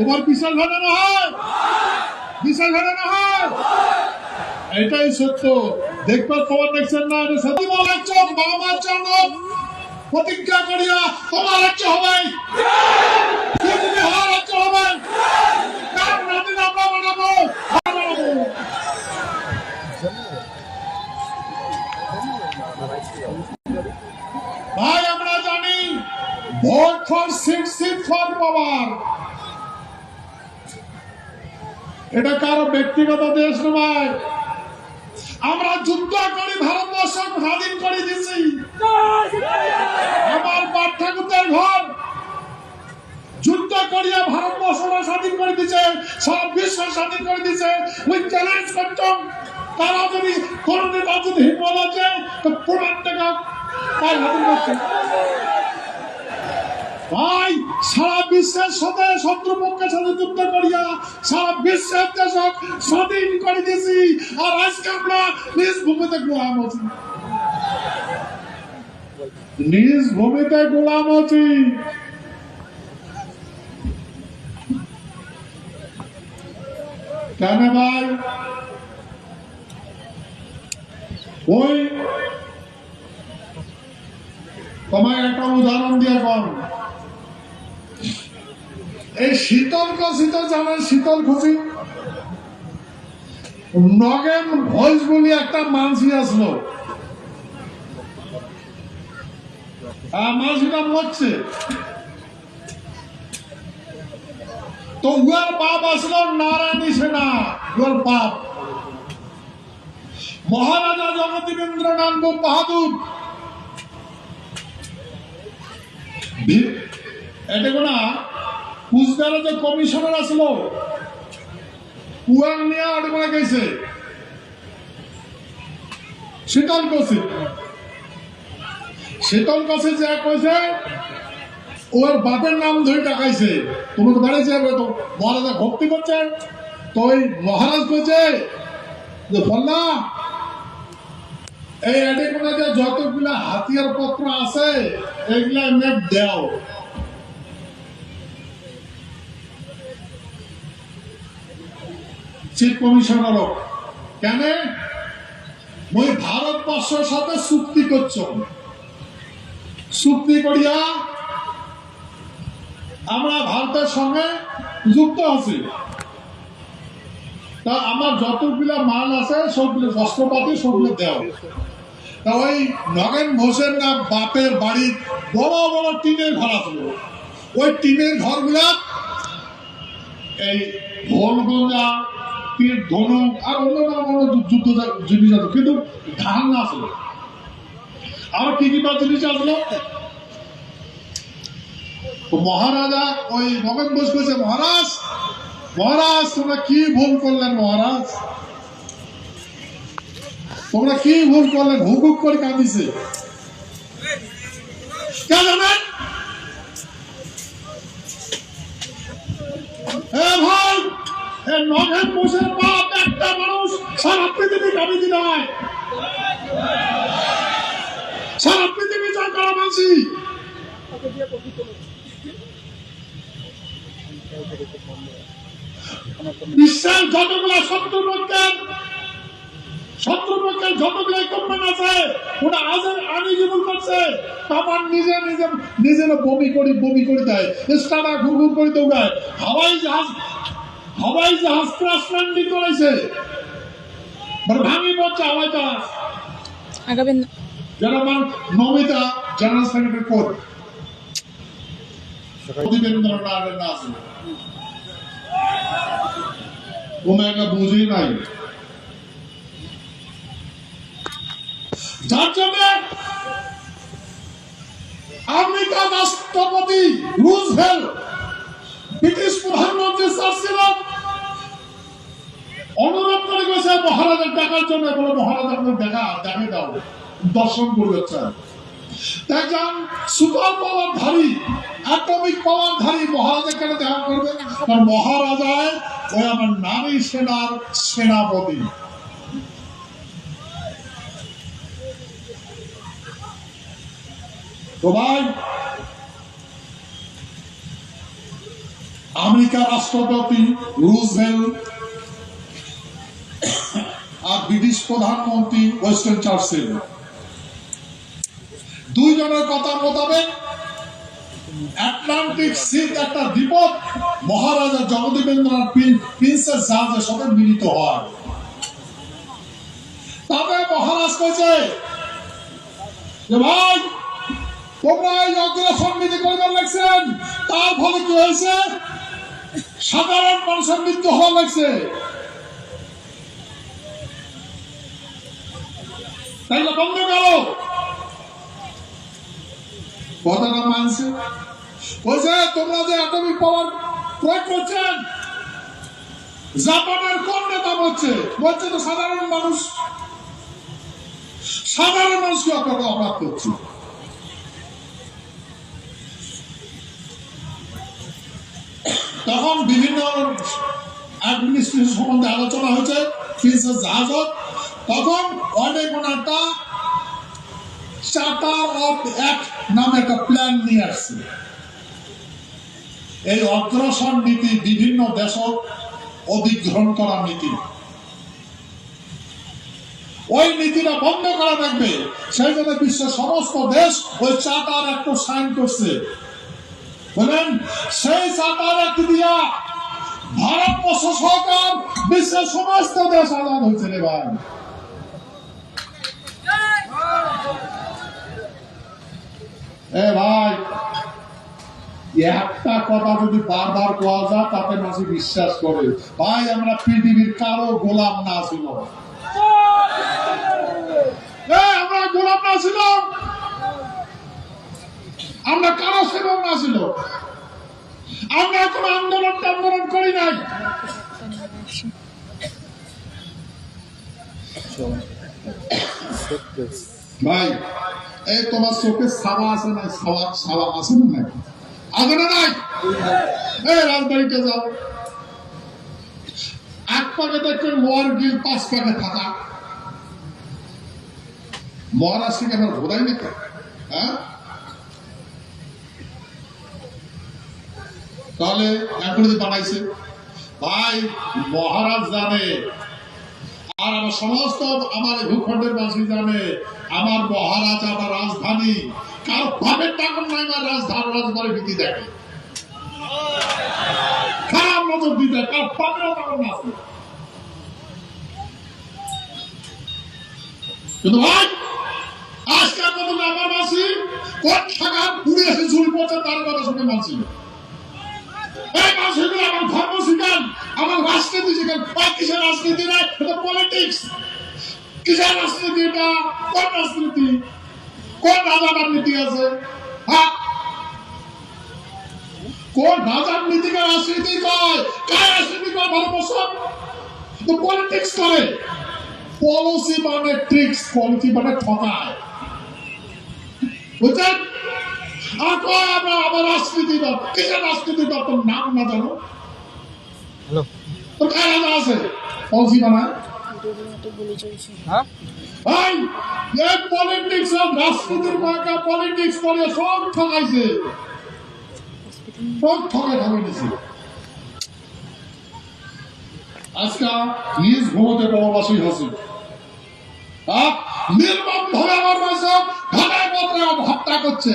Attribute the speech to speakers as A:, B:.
A: তোমার বিশাল ঘটানো হয়। বিশাল ঘটানো হয়। এটাই সত্য। দেখবার খবর দেখছেন না, এটা সত্যি বলাচ্ছ বাবা মার প্রতিজ্ঞা করিয়া তোমার রাজ্য হবে। ভাই, আমরা জানি, vote for seat seat for power এটা কারও ব্যক্তিগত দেশ নয়। আমরা যুদ্ধ করি, ভারতবর্ষ স্বাধীন করে দিছি। আমার ঠাকুরদের ঘর যুদ্ধ করিয়া ভারতবর্ষটা স্বাধীন করে দিছে সারা বিশ্ব স্বাধীন করে দিছে। উই চ্যালেঞ্জ করতাম। তারা যদি কোন নেতা যদি হিম্মত আছে তো পুরান টাকা তার হাতে ভাই, সারা বিশ্বের সাথে শত্রুপক্ষের সাথে যুদ্ধ করিয়া সারা বিশ্বের দেশক স্বাধীন করে দিয়েছি। আর আজকে আমরা নিজ ভূমিতে গোলাম আছি। নিজ ভূমিতে গোলাম আছি। কেন ভাই? ওই, তোমায় একটা উদাহরণ দিয়ে এই শীতল কষিত জানেন, শীতল খুশি নগেন ভয়েস বলি একটা মানসি আসলো। মানসিটা মরছে। তো উয়ার বাপ আসলো নারায়ণী সেনা উয়ার বাপ। মহারাজা জগদীবেন্দ্রনাথ বাহাদুর। বি- এটা কোনা? কুচবিহারে যে কমিশনার আসলো কুয়াং নিয়ে আড়ে গেছে। শীতল কষি শীতল কষি যে কইছে, ওর বাপের নাম ধরে টাকাইছে তুমি তো বাড়ি যাবে তো মহারাজা ভক্তি করছে, তো ওই মহারাজ কইছে, যে বললা এই যে যতগুলা হাতিয়ার পত্র আছে, এগুলা এমনি দেও। চিফ কমিশনার কেন? মই ভারতবর্ষের সাথে চুক্তি করছ। চুক্তি করিয়া আমরা ভারতের সঙ্গে যুক্ত আছি। তা আমার যতগুলা মাল আছে, সবগুলো শস্ত্রপাতি সবগুলো দেওয়া তা ওই নগেন ঘোষের না বাপের বাড়ির বড় বড় টিনের ঘর আসলো ওই টিনের ঘরগুলা এই ঢোলগোজা তীর ধনুক আর অন্যান্য অন্য যুদ্ধ জিনিস আছে, কিন্তু ধান আসলো আর কি কি জিনিস আসলো মহারাজা, ওই করেছে মহারাজ মহারাজ, তোমরা কি ভুল করলেন, মহারাজ? তোমরা কি ভুল করলেন? হুকুক করে কাঁদিছে। কেন জানেন? এ এ নগেন বাপ একটা মানুষ সারা পৃথিবী কামিয়ে নয় সারা পৃথিবী জয় করা মানছি। বিশ্বের যতগুলা শত্রুপক্ষের শত্রুপক্ষের যতগুলো ইকুইপমেন্ট আছে, ওটা আজের আনি জীবন করছে। আমার নিজে নিজে নিজের বমি করি, বমি করে দেয়। স্টারা ঘুর ঘুর করে দৌড়ায়। হাওয়াই জাহাজ হাওয়াই জাহাজ ক্রাশ ল্যান্ডিং করেছে। মানে ভাঙি পড়ছে হাওয়াই জাহাজ
B: আগাবেন না।
A: যেমন নমিতা জেনারেল সেক্রেটারি আছে। কোনো একটা বুঝি নাই। যার জন্য আমেরিকা রাষ্ট্রপতি রুজভেল দেখার জন্য বলে মহারাজার দেখা দেখে দাও। দর্শন চায় একজন সুপার পাওয়ার ধারী অ্যাটমিক পাওয়ার ধারী মহারাজা কেন দেখা করবে। কারণ মহারাজায় ওই আমার নারী সেনার সেনাপতি। আমেরিকার রাষ্ট্রপতি রুজভেল্ট প্রধানমন্ত্রী ওয়েস্টার্ন চার্চিল দুইজনের কথা মোতাবেক আটলান্টিক সিট একটা দ্বীপক মহারাজা জগদীবেন্দ্রনাথ প্রিন- প্রিন্সেস জাহাজের সাথে মিলিত হয়। তবে মহারাজ কইছে যে, ভাই, তোমরা এই অগ্রসর নীতি করবার লাগছেন তার ফলে কি হয়েছে? সাধারণ মানুষের মৃত্যু হওয়া লাগছে। তাইলে বন্ধ করো কথাটা মানছে বলছে তোমরা যে অ্যাটমিক পাওয়ার প্রয়োগ করছেন জাপানের কোন নেতা বলছে বলছে তো সাধারণ মানুষ সাধারণ মানুষকে আপনাকে অপরাধ করছে তখন বিভিন্ন অ্যাডমিনিস্ট্রেশন সম্বন্ধে আলোচনা হয়েছে প্রিন্সেস জাহাজত তখন অনেক একটা চার্টার অফ অ্যাক্ট নামে একটা প্ল্যান নিয়ে আসছে। এই অগ্রসর নীতি বিভিন্ন দেশ অধিগ্রহণ করা নীতি। ওই নীতিটা বন্ধ করা থাকবে, সেই জন্য বিশ্বের সমস্ত দেশ ওই চার্টার একটা সাইন করছে। বলেন, সেই চার্টার একটি দিয়া ভারতবর্ষ সরকার বিশ্বের সমস্ত দেশ আলাদা হয়েছে রে ভাই। ভাই একটা কথা যদি বারবার কোয়া যায়, তাতে মানুষ বিশ্বাস করে। ভাই, আমরা পৃথিবীর কারও গোলাম না ছিল। আমরা গোলাম না ছিল। আমরা কারও সেবক না ছিল। আমরা কোনো আন্দোলন আন্দোলন করি নাই। ভাই এই তোমার চোখে ছাওয়া আছে না ছাওয়া আছে না নাকি আছে না নাই? রাজবাড়িতে যাও। এক পাকে গিল পাঁচ পাকে থাকা। মহারাষ্ট্রকে আমার ঘোরাই নাকি? হ্যাঁ? তাহলে এখন যে বানাইছে, ভাই, মহারাজ জানে আর আমার সমস্ত আমার ভূখণ্ডের বাসী জানে, আমার মহারাজ, আমার রাজধানী। কার ভাবের টাকা নাই, আমার রাজধানী রাজবাড়ি ভীতি দেখে। খারাপ নজর দিতে, কার পাবেও টাকা আছে। কিন্তু ভাই, আজকে পর্যন্ত আমার কোন টাকা পুড়ে এসে পড়ছে তার কথা শুনে মানছি এই মানুষগুলো আমার ধর্ম শিখান আমার রাজনীতি শিখান আর কিসের রাজনীতি এটা পলিটিক্স কিসের রাজনীতি এটা? কোন রাজনীতি? কোন রাজার নীতি আছে? হ্যাঁ? কোন রাজার নীতিকে রাজনীতি কয়? কার রাজনীতি কয় ভারতবর্ষ? তো পলিটিক্স করে পলিসি মানে ট্রিক্স পলিসি মানে ঠকায়। বুঝছেন? আর কয় আমরা আবার রাজনীতি দল কিসের রাজনীতি দল তোর নাম না জানো?
C: হ্যালো।
A: তোর কার রাজা আছে? পলিসি বানায়
C: হ্যাঁ?
A: ভাই এই পলিটিক্স সব রাজনীতির মার্কা পলিটিক্স করে সব ঠকাইছে। সব ঠকাই ঠকাই দিছে। আজকে নিজ ভূমতে প্রবাসী হচ্ছে নির্মম ভাবে আমার মাসে ঘাটায় পত্রে হত্যা করছে।